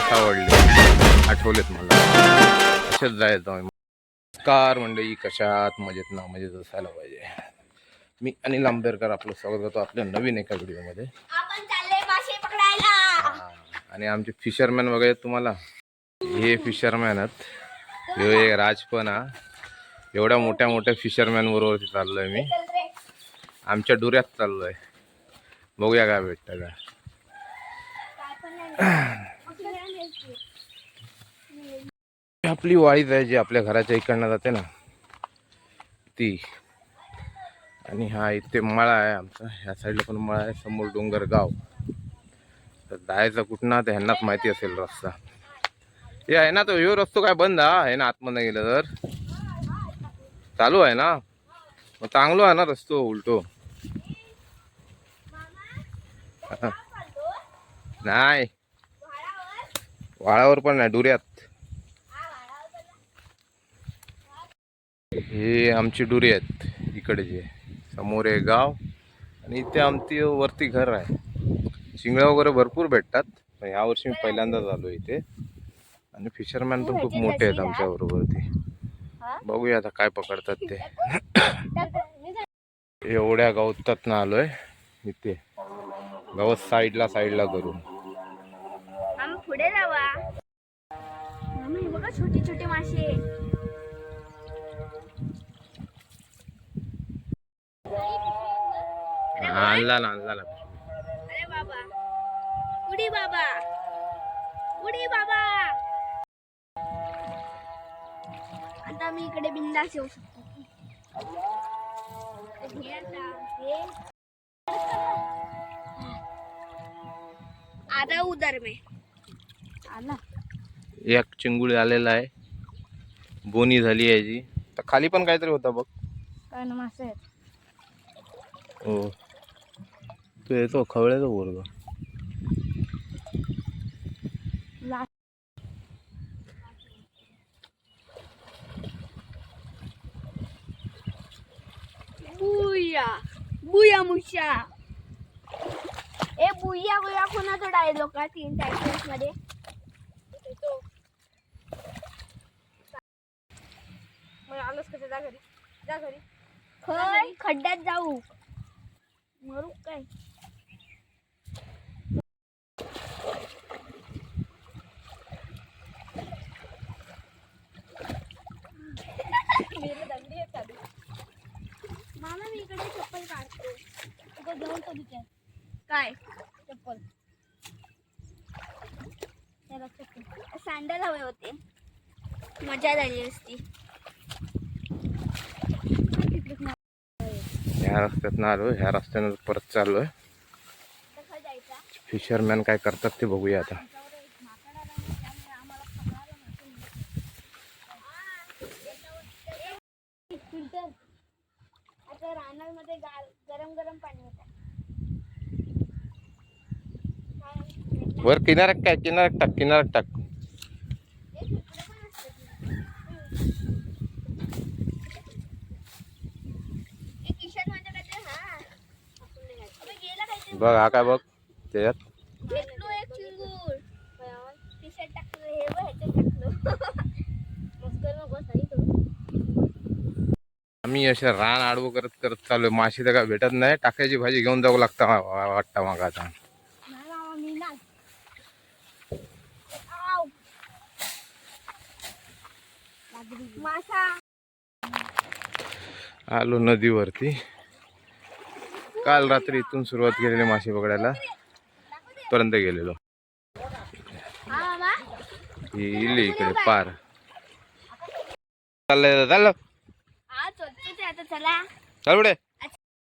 दिवस आवडले आठवलेत मला. असेच जायचं नमस्कार मंडळी कशात? मजेत ना मजेत असायला पाहिजे. मी अनिल आंबेडकर आपलं स्वागत करतो आपल्या नवीन एका व्हिडिओमध्ये. आणि आमचे फिशरमॅन वगैरे तुम्हाला? हे फिशरमॅन आहेत. हे राजपणा एवढ्या मोठ्या मोठ्या फिशरमॅन बरोबर चाललोय मी. आमच्या डुऱ्यात चाललोय. बघूया काय भेटतं का आपली वाळीच आहे जी आपल्या घराच्या इकडनं जाते ना ती. आणि हा इथे मळा आहे आमचा. ह्या साईडला पण मळा आहे. समोर डोंगर गाव. तर जायचं कुठं तर ह्यांनाच माहिती असेल रस्ता. हे आहे ना तो ह्यो रस्तो काय बंद? हा आहे ना आतमध्ये गेलं तर. चालू आहे ना? मग चांगलो आहे ना रस्तो उलटो. नाही. वाळावर पण नाही डुऱ्यात. हे आमची डुरी आहेत. इकडे जे. समोर आहे गाव आणि इथे आमची वरती घर आहे. शिंगळ्या वगैरे भरपूर भेटतात. पण यावर्षी मी पहिल्यांदाच आलो इथे. आणि फिशरमॅन पण खूप मोठे आहेत आमच्या बरोबर ते. बघूया आता काय पकडतात ते. एवढ्या गवतात ना आलोय इथे. गवत साईडला साईडला करून. पुढे जावा. छोटे छोटे मासे. आणला ना आणला ना. अरे बाबा. उडी बाबा. उडी बाबा. आता मी इकडे बिंदास येऊ शकतो. हे आता, हे. में. आला एक चिंगुळ आलेला आहे. बोनी झाली आहे जी. तर खाली पण काहीतरी होता बघ. काय ना मासे आहेत हो. तो येतो खवळ्याचा बोरगा बुया बुया मुशा. ए बुया बुया कोणाचा डायलॉग का तीन टायटल्समध्ये? आलोच कसं जा घरी जा घरी. खय खड्ड्यात जाऊ. मरू काय? मामा मी इकडे चप्पल काढतो. घेऊन तो विचार काय? चप्पल. सँडल हवे होते. मजा झाली असती. ह्या रस्त्यातनं आलो ह्या रस्त्यानं परत चाललोय. कसं जायचा? फिशरमॅन काय करतात ते बघूया आता. आता रानामध्ये गार गरम गरम पाणी होतं. वर किनाऱ्यात काय किनाऱ्यात टाक किनाऱ्यात टाक. बघ हा काय बघ त्याच्यात. आम्ही अशा रान आडवं करत करत चाललोय. माशी तर काय भेटत नाही. टाकायची भाजी घेऊन जावं लागतं वाटतं मग आता. मी आलो नदीवरती. काल रात्री इथून सुरुवात केलेली मासे पकडायला. पर्यंत गेलेलो. इकडे पार. चाललंय चाललं चला.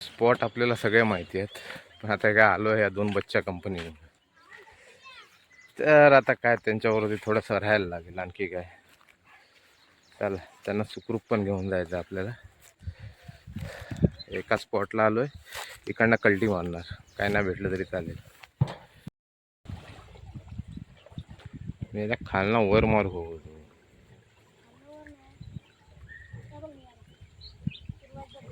स्पॉट आपल्याला सगळे माहिती आहेत. पण आता काय आलो या दोन बच्च्या कंपनी तर आता काय त्यांच्यावरती थोडंसं राहायला लागेल आणखी काय. चला त्यांना सुखरूप पण घेऊन जायचं आपल्याला. एका स्पॉटला आलोय. इकडनं कल्टी मारणार. काय नाही भेटलं तरी चालेल. मी याला खालना वर मार. हो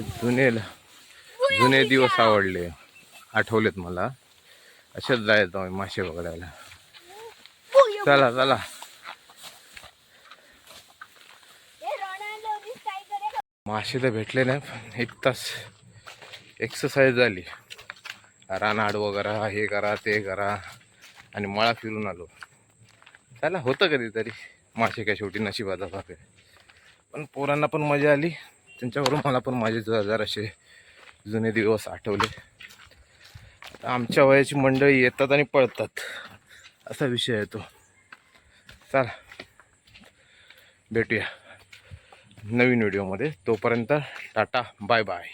जुने जुने दिवस आवडले. आठवलेत मला. असेच जायचो आम्ही मासे पकडायला. चला चला. मासे तर भेटले नाही पण एक तास एक्सरसाइज झाली. रानाड वगैरे हे करा ते करा. आणि मळा फिरून आलो. चला होतं कधीतरी. मासे काय शेवटी नशिबाचा भाग आहे. पण पोरांना पण मजा आली. त्यांच्यावरून मला पण माझे हजार असे जुने दिवस आठवले. आमच्या वयाची मंडळी येतात आणि पळतात. असा विषय आहे तो. चला. भेटूया नवीन व्हिडिओमध्ये. तोपर्यंत टाटा बाय बाय.